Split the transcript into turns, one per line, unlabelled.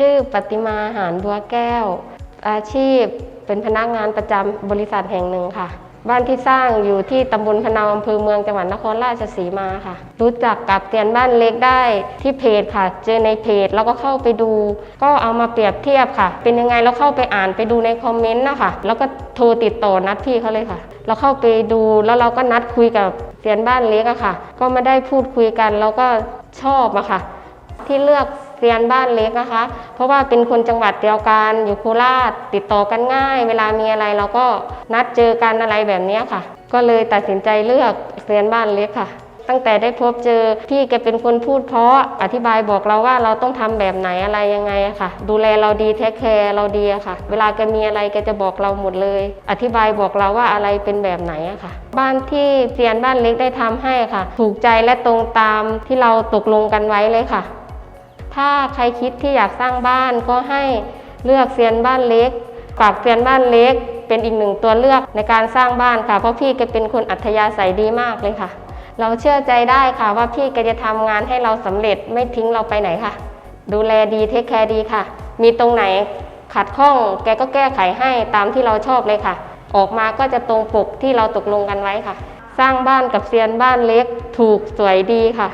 ชื่อปฏิมาหารบัวแก้ว อาชีพเป็นพนักงานประจำบริษัทแห่งหนึ่งค่ะ บ้านที่สร้างอยู่ที่ตำบลพนาอำเภอเมืองจังหวัดนครราชสีมาค่ะ รู้จักกับเตียนบ้านเล็กได้ที่เพจค่ะ เจอในเพจแล้วก็เข้าไปดู ก็เอามาเปรียบเทียบค่ะ เป็นยังไงเราเข้าไปอ่านไปดูในคอมเมนต์นะคะแล้วก็โทรติดต่อนัดพี่เขาเลยค่ะ เราเข้าไปดูแล้วเราก็นัดคุยกับเตียนบ้านเล็กอะค่ะ ก็มาได้พูดคุยกันแล้วก็ชอบอะค่ะ ที่เลือก เรียนบ้านเล็กนะคะ เพราะว่าเป็นคนจังหวัดเดียวกันอยู่โคราชติดต่อกันง่าย เวลามีอะไรเราก็นัดเจอกันอะไรแบบนี้ค่ะ ก็เลยตัดสินใจเลือกเรียนบ้านเล็กค่ะ ตั้งแต่ได้พบเจอพี่แกเป็นคนพูดเพราะอธิบายบอกเราว่าเราต้องทำแบบไหนอะไรยังไงค่ะ ดูแลเราดีเทคแคร์เราดีค่ะ เวลาแกมีอะไรแกจะบอกเราหมดเลย อธิบายบอกเราว่าอะไรเป็นแบบไหนค่ะ บ้านที่เซียนบ้านเล็กได้ทำให้ค่ะ ถูกใจและตรงตามที่เราตกลงกันไว้เลยค่ะ ถ้าใครคิดที่อยากสร้างบ้านก็ให้เลือกเซียนบ้านเล็กฝากเซียนบ้านเล็ก เป็นอีกหนึ่งตัวเลือกในการสร้างบ้านค่ะ เพราะพี่แกเป็นคนอัธยาศัยดีมากเลยค่ะ เราเชื่อใจได้ค่ะว่าพี่แกจะทำงานให้เราสำเร็จไม่ทิ้งเราไปไหนค่ะ ดูแลดีเทคแคร์ดีค่ะ มีตรงไหนขัดข้องแกก็แก้ไขให้ตามที่เราชอบเลยค่ะ ออกมาก็จะตรงปกที่เราตกลงกันไว้ค่ะ สร้างบ้านกับเซียนบ้านเล็ก ถูกสวยดีค่ะ